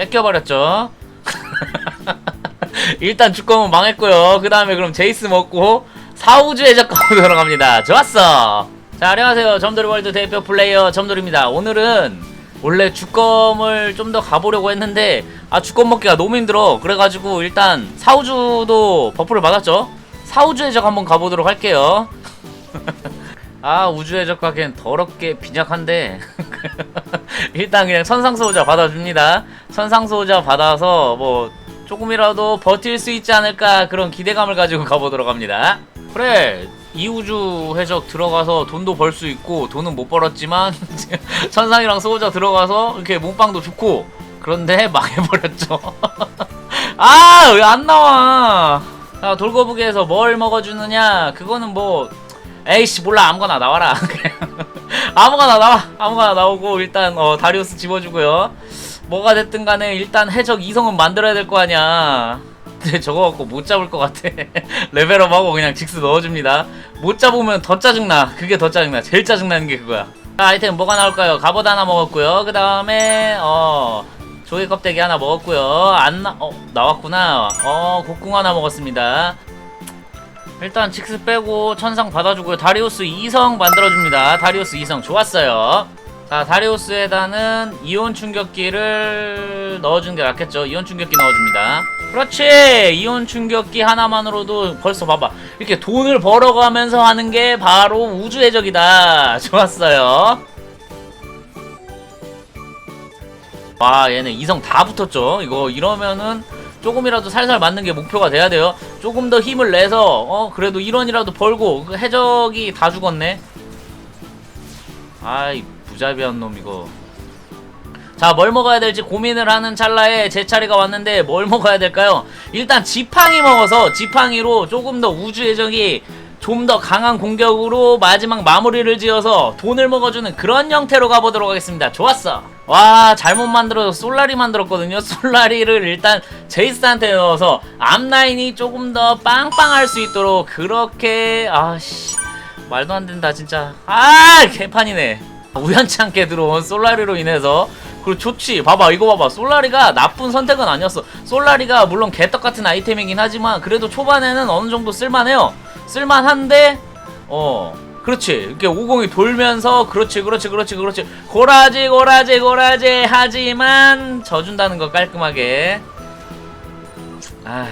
뺏겨버렸죠. 일단 주검은 망했고요. 그 다음에 그럼 제이스 먹고 사우주의 적검으로 들어갑니다. 좋았어. 자 안녕하세요. 점돌이 월드 대표 플레이어 점돌입니다. 오늘은 원래 주검을 좀 더 가보려고 했는데 아 주검 먹기가 너무 힘들어. 그래가지고 일단 사우주도 버프를 받았죠. 사우주의 적 한번 가보도록 할게요. 아 우주의 적하기엔 더럽게 빈약한데 일단 그냥 천상소호자 받아줍니다. 천상소호자 받아서 뭐 조금이라도 버틸 수 있지 않을까 그런 기대감을 가지고 가보도록 합니다. 그래 이우주 해적 들어가서 돈도 벌 수 있고 돈은 못 벌었지만 천상이랑 소호자 들어가서 이렇게 몸빵도 좋고 그런데 망해버렸죠. 아 왜 안 나와? 자 돌거북이에서 뭘 먹어주느냐? 그거는 뭐 에이씨 몰라. 아무거나 나와라 아무거나 나와. 아무거나 나오고 일단 어 다리우스 집어주고요. 뭐가 됐든 간에 일단 해적 이성은 만들어야 될 거 아니야. 근데 저거 갖고 못 잡을 것 같아. 레벨업하고 그냥 직스 넣어줍니다. 못 잡으면 더 짜증나. 그게 더 짜증나. 제일 짜증나는 게 그거야. 자, 아이템 뭐가 나올까요? 갑옷 하나 먹었고요. 그 다음에 어 조개 껍데기 하나 먹었고요. 안 나.. 어 나왔구나. 어 곡궁 하나 먹었습니다 일단 직스 빼고 천상 받아주고요. 다리우스 2성 만들어줍니다. 다리우스 2성 좋았어요. 자, 다리우스에다는 이온 충격기를 넣어주는 게 낫겠죠. 이온 충격기 넣어줍니다. 그렇지! 이온 충격기 하나만으로도 벌써 봐봐. 이렇게 돈을 벌어가면서 하는 게 바로 우주의 적이다. 좋았어요. 와, 얘네 2성 다 붙었죠. 이거 이러면은 조금이라도 살살 맞는 게 목표가 돼야 돼요. 조금 더 힘을 내서 어 그래도 1원이라도 벌고 그 해적이 다 죽었네. 아이 부자비한 놈 이거. 자 뭘 먹어야 될지 고민을 하는 찰나에 제 차례가 왔는데 뭘 먹어야 될까요? 일단 지팡이 먹어서 지팡이로 조금 더 우주 해적이 좀 더 강한 공격으로 마지막 마무리를 지어서 돈을 먹어주는 그런 형태로 가보도록 하겠습니다. 좋았어. 와 잘못 만들어서 솔라리 만들었거든요. 솔라리를 일단 제이스한테 넣어서 앞라인이 조금 더 빵빵할 수 있도록 그렇게 아씨 말도 안 된다 진짜. 아 개판이네. 우연치 않게 들어온 솔라리로 인해서 그리고 좋지 봐봐 이거 봐봐 솔라리가 나쁜 선택은 아니었어 솔라리가 물론 개떡 같은 아이템이긴 하지만 그래도 초반에는 어느 정도 쓸만해요 쓸만한데 어 그렇지. 이렇게 50이 돌면서 그렇지 그렇지 그렇지 그렇지. 고라지 고라지 고라지 하지만 져준다는 거 깔끔하게. 아자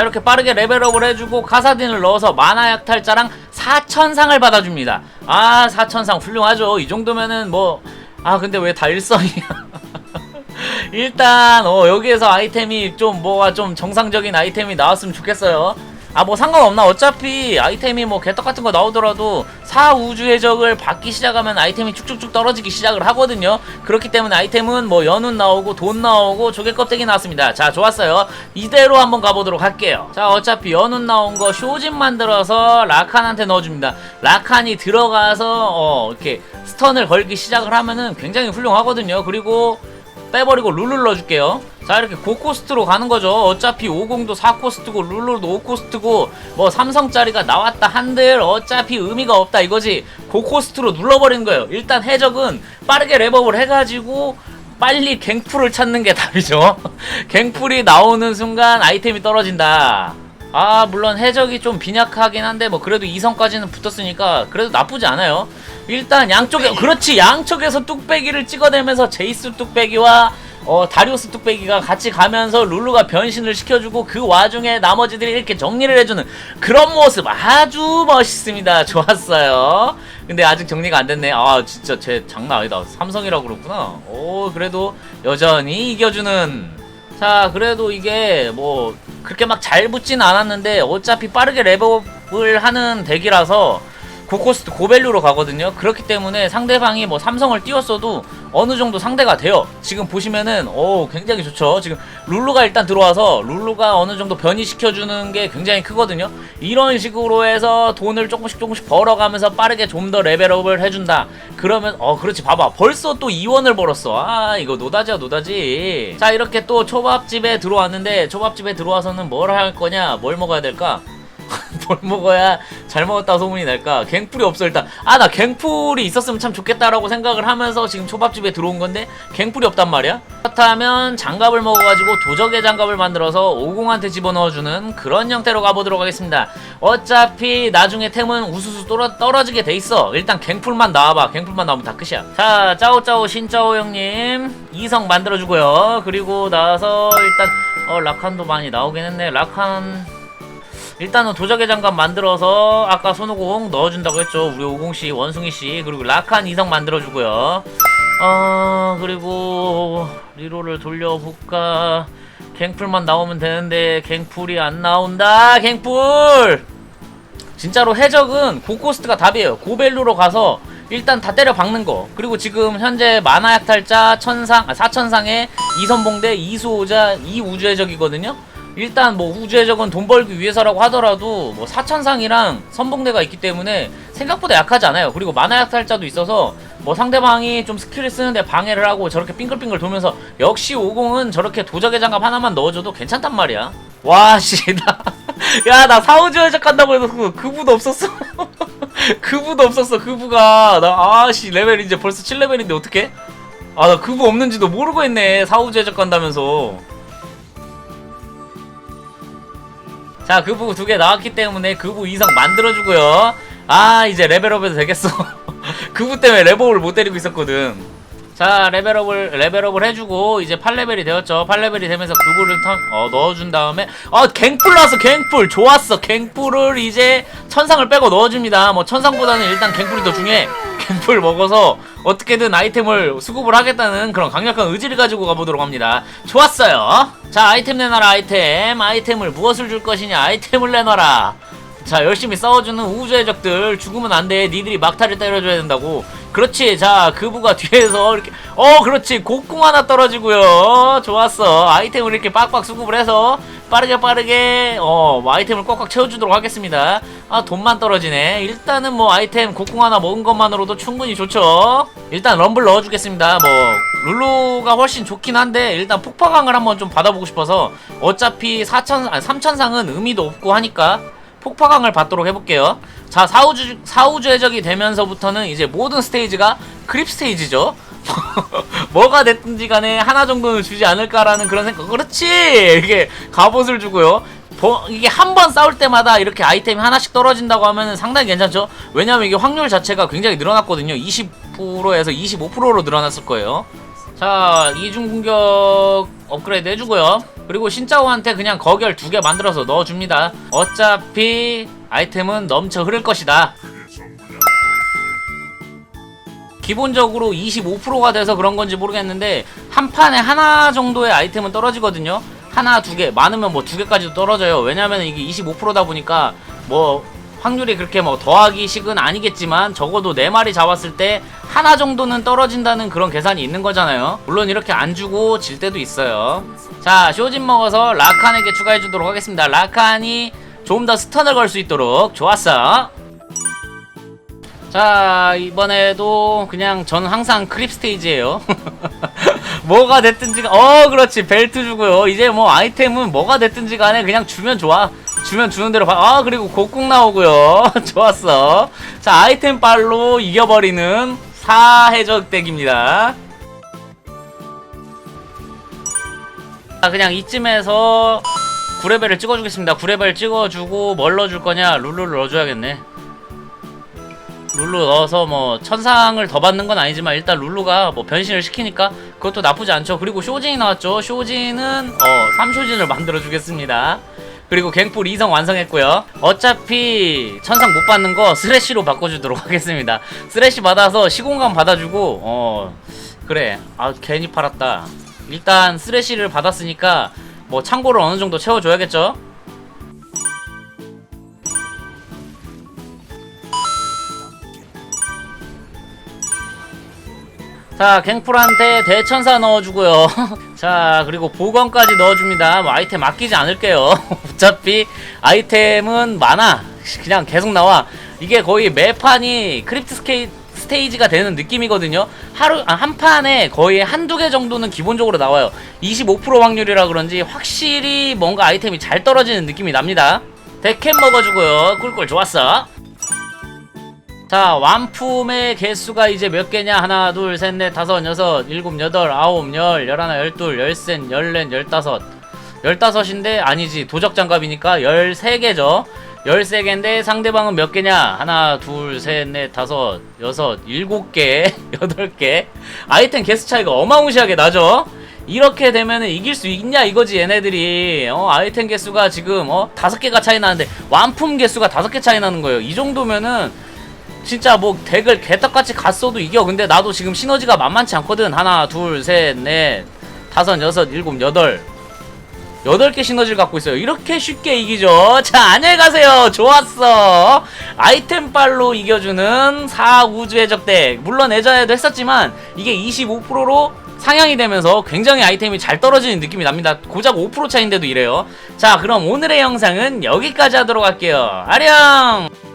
이렇게 빠르게 레벨업을 해주고 카사딘을 넣어서 만화 약탈자랑 4천상을 받아줍니다. 아 4천상 훌륭하죠. 이 정도면은 뭐 아 근데 왜 다 일성이야? 일단 어 여기에서 아이템이 좀 뭐가 좀 정상적인 아이템이 나왔으면 좋겠어요 아 뭐 상관없나? 어차피 아이템이 뭐 개떡 같은 거 나오더라도 사우주의 적을 받기 시작하면 아이템이 쭉쭉쭉 떨어지기 시작을 하거든요. 그렇기 때문에 아이템은 뭐 연운 나오고 돈 나오고 조개 껍데기 나왔습니다. 자 좋았어요. 이대로 한번 가보도록 할게요. 자 어차피 연운 나온 거 쇼진 만들어서 라칸한테 넣어줍니다. 라칸이 들어가서 어 이렇게 스턴을 걸기 시작을 하면은 굉장히 훌륭하거든요. 그리고 빼버리고 룰루 넣어줄게요. 자 이렇게 고코스트로 가는 거죠. 어차피 50도 4코스트고 룰루도 5코스트고 뭐 삼성짜리가 나왔다 한들 어차피 의미가 없다 이거지. 고코스트로 눌러버리는 거예요. 일단 해적은 빠르게 랩업을 해가지고 빨리 갱풀을 찾는 게 답이죠. 갱풀이 나오는 순간 아이템이 떨어진다. 아 물론 해적이 좀 빈약하긴 한데 뭐 그래도 2성까지는 붙었으니까 그래도 나쁘지 않아요. 일단 양쪽에 그렇지 양쪽에서 뚝배기를 찍어내면서 제이스 뚝배기와 어 다리우스 뚝배기가 같이 가면서 룰루가 변신을 시켜주고 그 와중에 나머지들이 이렇게 정리를 해주는 그런 모습 아주 멋있습니다. 좋았어요. 근데 아직 정리가 안 됐네. 아 진짜 제 장난 아니다. 삼성이라고 그렇구나. 오 그래도 여전히 이겨주는. 자 그래도 이게 뭐 그렇게 막 잘 붙진 않았는데 어차피 빠르게 랩업을 하는 덱이라서 고코스트 고밸류로 가거든요. 그렇기 때문에 상대방이 뭐 삼성을 띄웠어도 어느 정도 상대가 돼요. 지금 보시면은 오 굉장히 좋죠. 지금 룰루가 일단 들어와서 룰루가 어느 정도 변이시켜주는 게 굉장히 크거든요. 이런 식으로 해서 돈을 조금씩 조금씩 벌어가면서 빠르게 좀 더 레벨업을 해준다. 그러면 어 그렇지 봐봐 벌써 또 2원을 벌었어. 아 이거 노다지야 노다지. 자 이렇게 또 초밥집에 들어왔는데 초밥집에 들어와서는 뭘 할 거냐 뭘 먹어야 될까? 뭘 먹어야 잘 먹었다 소문이 날까? 갱풀이 없어 일단. 아 나 갱풀이 있었으면 참 좋겠다라고 생각을 하면서 지금 초밥집에 들어온 건데 갱풀이 없단 말이야? 그렇다면 장갑을 먹어가지고 도적의 장갑을 만들어서 오공한테 집어넣어주는 그런 형태로 가보도록 하겠습니다. 어차피 나중에 템은 우수수 떨어, 떨어지게 돼 있어. 일단 갱풀만 나와봐. 갱풀만 나오면 다 끝이야. 자 짜오짜오 신짜오 형님 이성 만들어주고요. 그리고 나서 일단 어 라칸도 많이 나오긴 했네. 라칸 일단은 도적의 장갑 만들어서 아까 손오공 넣어준다고 했죠. 우리 오공씨, 원숭이씨, 그리고 라칸 이성 만들어주고요. 어, 그리고 리로를 돌려볼까. 갱풀만 나오면 되는데 갱풀이 안 나온다. 갱풀! 진짜로 해적은 고코스트가 답이에요. 고벨루로 가서 일단 다 때려 박는 거. 그리고 지금 현재 만화 약탈자 천상, 아, 사천상의 이선봉대 이수호자 이우주해적이거든요. 일단 뭐 우주해적은 돈 벌기 위해서라고 하더라도 뭐 사천상이랑 선봉대가 있기 때문에 생각보다 약하지 않아요. 그리고 만화 약탈자도 있어서 뭐 상대방이 좀 스킬을 쓰는데 방해를 하고 저렇게 빙글빙글 돌면서 역시 50은 저렇게 도적의 장갑 하나만 넣어줘도 괜찮단 말이야. 와, 씨, 나. 야, 나 사우주 해적 간다고 그, 그부도 없었어. 그부도 없었어, 그부가. 나, 아 씨, 레벨 이제 벌써 7레벨인데 어떡해? 아, 나 그부 없는지도 모르고 했네. 사우주 해적 간다면서. 자, 그부 두 개 나왔기 때문에 그부 이상 만들어주고요. 아, 이제 레벨업해도 되겠어. 그부 때문에 레벨을 못 때리고 있었거든. 자, 레벨업을, 레벨업을 해주고, 이제 8레벨이 되었죠. 8레벨이 되면서 그부를 턴, 어, 넣어준 다음에, 어, 갱풀 나왔어, 갱풀! 좋았어. 갱풀을 이제 천상을 빼고 넣어줍니다. 뭐, 천상보다는 일단 갱풀이 더 중요해. 갱풀 먹어서 어떻게든 아이템을 수급을 하겠다는 그런 강력한 의지를 가지고 가보도록 합니다. 좋았어요. 자, 아이템 내놔라, 아이템. 아이템을 무엇을 줄 것이냐, 아이템을 내놔라. 자 열심히 싸워주는 우주의 적들 죽으면 안돼 니들이 막타를 때려줘야 된다고 그렇지. 자 그부가 뒤에서 이렇게 어 그렇지. 곡궁 하나 떨어지고요. 좋았어. 아이템을 이렇게 빡빡 수급을 해서 빠르게 빠르게 어 아이템을 꽉꽉 채워주도록 하겠습니다. 아 돈만 떨어지네. 일단은 뭐 아이템 곡궁 하나 먹은 것만으로도 충분히 좋죠. 일단 럼블 넣어주겠습니다. 뭐 룰루가 훨씬 좋긴 한데 일단 폭파강을 한번 좀 받아보고 싶어서 어차피 4천 아니 3천상은 의미도 없고 하니까 폭파강을 받도록 해볼게요. 자, 사우주, 사우주 해적이 되면서부터는 이제 모든 스테이지가 크립 스테이지죠. 뭐가 됐든지 간에 하나 정도는 주지 않을까라는 그런 생각. 그렇지! 이게 갑옷을 주고요. 버- 이게 한 번 싸울 때마다 이렇게 아이템이 하나씩 떨어진다고 하면 상당히 괜찮죠? 왜냐면 이게 확률 자체가 굉장히 늘어났거든요. 20%에서 25%로 늘어났을 거예요. 자, 이중 공격 업그레이드 해주고요. 그리고 신짜오한테 그냥 거결 두 개 만들어서 넣어줍니다. 어차피 아이템은 넘쳐 흐를 것이다. 기본적으로 25%가 돼서 그런 건지 모르겠는데 한 판에 하나 정도의 아이템은 떨어지거든요. 하나, 두 개, 많으면 뭐 두 개까지도 떨어져요. 왜냐면 이게 25%다 보니까 뭐 확률이 그렇게 뭐 더하기 식은 아니겠지만 적어도 네 마리 잡았을 때 하나 정도는 떨어진다는 그런 계산이 있는 거잖아요. 물론 이렇게 안 주고 질 때도 있어요. 자, 쇼진 먹어서 라칸에게 추가해 주도록 하겠습니다. 라칸이 좀 더 스턴을 걸 수 있도록 좋았어. 자 이번에도 그냥 저는 항상 크립 스테이지예요 뭐가 됐든지 가- 어 그렇지 벨트 주고요 이제 뭐 아이템은 뭐가 됐든지 간에 그냥 주면 좋아 주면 주는 대로 가. 아 그리고 곡궁 나오고요 좋았어 자 아이템 빨로 이겨버리는 사해적 덱입니다 자 그냥 이쯤에서 9레벨을 찍어주겠습니다 9레벨 찍어주고 뭘 넣어줄 거냐 룰루를 넣어줘야겠네 룰루 넣어서 뭐 천상을 더 받는 건 아니지만 일단 룰루가 뭐 변신을 시키니까 그것도 나쁘지 않죠. 그리고 쇼진이 나왔죠. 쇼진은 어 3쇼진을 만들어 주겠습니다. 그리고 갱풀 2성 완성했고요. 어차피 천상 못 받는 거 스레시로 바꿔주도록 하겠습니다. 스레시 받아서 시공간 받아주고 어 그래 아 괜히 팔았다. 일단 스레시를 받았으니까 뭐 창고를 어느 정도 채워줘야겠죠. 자, 갱풀한테 대천사 넣어주고요. 자, 그리고 보건까지 넣어줍니다. 뭐 아이템 아끼지 않을게요. 어차피 아이템은 많아. 그냥 계속 나와. 이게 거의 매판이 크립트 스케이, 스테이지가 되는 느낌이거든요. 하루, 아, 한 판에 거의 한두 개 정도는 기본적으로 나와요. 25% 확률이라 그런지 확실히 뭔가 아이템이 잘 떨어지는 느낌이 납니다. 데캔 먹어주고요 꿀꿀 좋았어 자 완품의 개수가 이제 몇 개냐? 하나 둘 셋 넷 다섯 여섯 일곱 여덟 아홉 열 열하나 열둘 열셋 열넷 열다섯. 열다섯인데 아니지. 도적 장갑이니까 열세 개죠. 열세 개인데 상대방은 몇 개냐? 하나 둘 셋 넷 다섯 여섯 일곱 개 여덟 개. 아이템 개수 차이가 어마무시하게 나죠? 이렇게 되면은 이길 수 있냐 이거지 얘네들이. 어 아이템 개수가 지금 어 다섯 개가 차이 나는데 완품 개수가 다섯 개 차이 나는 거예요. 이 정도면은 진짜 뭐 덱을 개떡같이 갔어도 이겨. 근데 나도 지금 시너지가 만만치 않거든. 하나 둘셋넷 다섯 여섯 일곱 여덟. 여덟 개 시너지를 갖고 있어요. 이렇게 쉽게 이기죠. 자 안녕히 가세요. 좋았어. 아이템빨로 이겨주는 4우주의 적대. 물론 예전에도 했었지만 이게 25%로 상향이 되면서 굉장히 아이템이 잘 떨어지는 느낌이 납니다. 고작 5% 차인데도 이래요. 자 그럼 오늘의 영상은 여기까지 하도록 할게요. 아령